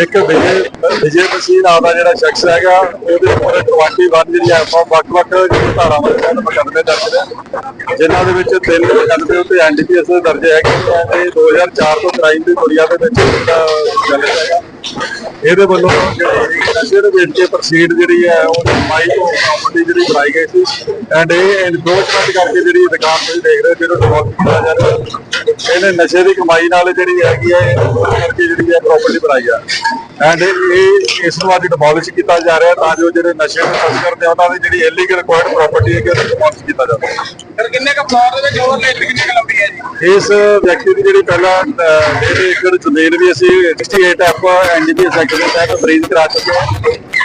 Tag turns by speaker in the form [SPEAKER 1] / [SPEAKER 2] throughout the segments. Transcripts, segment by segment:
[SPEAKER 1] ਇੱਕ ਵਿਜੇ ਵਿਜੇ ਮਸੀਹ ਨਾਮ ਦਾ ਜਿਹੜਾ ਸ਼ਖਸ ਹੈਗਾ, ਉਹਦੇ ਉੱਪਰ 21 ਜਿਹੜੀ ਹੈ। ਵੱਖ-ਵੱਖ ਜਿਹੜੇ ਧਾਰਾਵਾਂ ਦੇ ਤਹਿਤ ਮੁਕੱਦਮੇ ਦਰਜ ਨੇ, ਜਿਨ੍ਹਾਂ ਦੇ ਵਿੱਚ ਤਿੰਨ ਮੁਕੱਦਮੇ ਉੱਤੇ ਐਨਡੀਪੀਐਸ ਦੇ ਦਰਜ ਹੈਗੇ ਨੇ ਤੇ 2004 ਤੋਂ ਕ੍ਰਾਈਮ ਦੀ ਦੁਨੀਆ ਦੇ ਵਿੱਚ ਜਿਹੜਾ ਹੈਗਾ। ਇਹਦੇ ਵੱਲੋਂ ਨਸ਼ੇ ਦੇ ਵਿੱਚ ਪ੍ਰੋਸੀਡ ਜਿਹੜੀ ਹੈ ਉਹ ਕਮਾਈ ਤੋਂ ਪ੍ਰਾਪਰਟੀ ਜਿਹੜੀ ਬਣਾਈ ਗਈ ਸੀ। ਐਂਡ ਇਹ ਇਨਕਰੋਚਮੈਂਟ ਕਰਕੇ ਜਿਹੜੀ ਦੁਕਾਨ ਤੁਸੀਂ ਦੇਖ ਰਹੇ ਹੋ ਜਿਹਨੂੰ ਡਿਵੋਲਪ ਕੀਤਾ ਜਾ ਰਿਹਾ। ਇਹਨੇ ਨਸ਼ੇ ਦੀ ਕਮਾਈ ਨਾਲ ਜਿਹੜੀ ਹੈਗੀ ਹੈ ਕਰਕੇ ਜਿਹੜੀ ਹੈ ਪ੍ਰਾਪਰਟੀ ਬਣਾਈ ਆ। ਐਂਡ ਇਹ ਇਸ ਨੂੰ ਅੱਜ ਡਿਮੋਲਿਸ਼ ਕੀਤਾ ਜਾ ਰਿਹਾ, ਤਾਂ ਜੋ ਜਿਹੜੇ ਨਸ਼ੇ ਨੂੰ ਤਸਕਰ ਨੇ ਉਹਨਾਂ ਦੀ ਜਿਹੜੀ ਇਲੀਗਲ ਰਿਕੁਆਇਰਡ ਪ੍ਰਾਪਰਟੀ ਹੈ ਕਿ ਉਹਨੂੰ ਡਿਮੋਲਿਸ਼ ਕੀਤਾ ਜਾਵੇ।
[SPEAKER 2] ਫਿਰ ਕਿੰਨੇ ਕ ਫਲੋਰ ਦੇ ਵਿੱਚ ਹੋਰ ਕਿੰਨੇ ਕ ਲੰਬੀ ਹੈ ਜੀ?
[SPEAKER 1] ਇਸ ਵਿਅਕਤੀ ਦੀ ਜਿਹੜੀ ਪਹਿਲਾਂ ਡੇਢ ਏਕੜ ਜ਼ਮੀਨ ਵੀ ਅਸੀਂ 68 ਐਫ ਐਨਡੀਪੀਐਸ ਐਕਟ ਦੇ ਤਹਿਤ ਫਰੀਜ਼ ਕਰਾ ਚੁੱਕੇ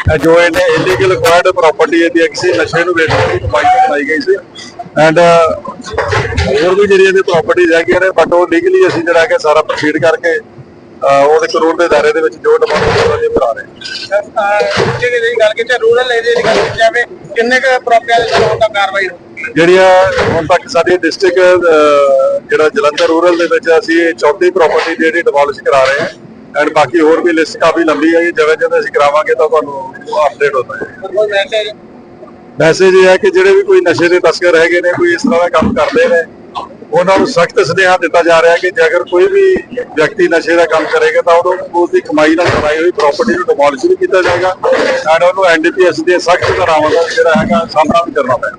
[SPEAKER 1] ਹਾਂ। ਜੋ ਇਹਨੇ ਇਲੀਗਲ ਰਿਕੁਆਇਰਡ ਪ੍ਰਾਪਰਟੀ ਇਹਦੀ ਹੈ ਕਿਸੇ ਨਸ਼ੇ ਨੂੰ ਵੇਚਣ ਦੀ ਕਮਾਈ ਬਣਾਈ ਗਈ ਸੀ। ਐਂਡ ਹੋਰ ਵੀ ਜਿਹੜੀ ਇਹਦੀ ਪ੍ਰਾਪਰਟੀ ਹੈਗੀਆਂ ਨੇ ਬਟ ਉਹ ਲੀਗਲੀ ਅਸੀਂ ਜਿਹੜਾ ਕਿ ਸਾਰਾ ਪ੍ਰੋਸੀਡ ਕਰਕੇ ਉਹਦੇ ਕਾਨੂੰਨ ਦੇ ਦਾਇਰੇ ਦੇ ਵਿੱਚ ਜੋ ਡਿਮਾਂਡ ਉਹਨਾਂ ਦੀ ਭਰਾ ਰਹੇ ਹਾਂ।
[SPEAKER 2] ਜੇ ਕਿ ਜਿਹੜੀ ਗੱਲ ਕੀਤੀ ਰੂਰਲ ਏਰੀਆ ਦੀ ਗੱਲ ਕੀਤੀ ਜਾਵੇ ਕਿੰਨੇ ਕ ਪ੍ਰਾਪਰਟੀਆਂ ਦੇ ਨਾਲ ਤਾਂ ਕਾਰਵਾਈ
[SPEAKER 1] ਜਿਹੜੀਆਂ ਹੁਣ ਤੱਕ ਸਾਡੀ ਡਿਸਟ੍ਰਿਕਟ ਜਿਹੜਾ ਜਲੰਧਰ ਰੂਰਲ ਦੇ ਵਿੱਚ ਅਸੀਂ ਇਹ ਚੌਥੀ ਪ੍ਰਾਪਰਟੀ ਜਿਹੜੀ ਡਿਮੋਲਿਸ਼ ਕਰਾ ਰਹੇ ਹਾਂ ਐਂਡ ਬਾਕੀ ਹੋਰ ਵੀ ਲਿਸਟ ਕਾਫੀ ਲੰਬੀ ਹੈ ਜਿਵੇਂ ਜਿਵੇਂ ਅਸੀਂ ਕਰਾਵਾਂਗੇ ਤਾਂ ਤੁਹਾਨੂੰ ਅਪਡੇਟ ਹੁੰਦਾ ਹੈ।
[SPEAKER 2] ਮੈਸੇਜ
[SPEAKER 1] ਇਹ ਹੈ ਕਿ ਜਿਹੜੇ ਵੀ ਕੋਈ ਨਸ਼ੇ ਦੇ ਤਸਕਰ ਹੈਗੇ ਨੇ ਕੋਈ ਇਸ ਤਰ੍ਹਾਂ ਦਾ ਕੰਮ ਕਰਦੇ ਨੇ ਉਹਨਾਂ ਨੂੰ ਸਖਤ ਸੁਨੇਹਾ ਦਿੱਤਾ ਜਾ ਰਿਹਾ ਕਿ ਜੇ ਅਗਰ ਕੋਈ ਵੀ ਵਿਅਕਤੀ ਨਸ਼ੇ ਦਾ ਕੰਮ ਕਰੇਗਾ ਤਾਂ ਉਹਨੂੰ ਉਸ ਦੀ ਕਮਾਈ ਨਾਲ ਬਣਾਈ ਹੋਈ ਪ੍ਰਾਪਰਟੀ ਨੂੰ ਡਿਮੋਲਿਸ਼ ਵੀ ਕੀਤਾ ਜਾਏਗਾ ਐਂਡ ਉਹਨੂੰ ਐਨਡੀਪੀਐਸ ਦੇ ਸਖਤ ਧਾਰਾਵਾਂ ਦਾ ਜਿਹੜਾ ਹੈਗਾ ਸਾਹਮਣਾ ਕਰਨਾ ਪੈਣਾ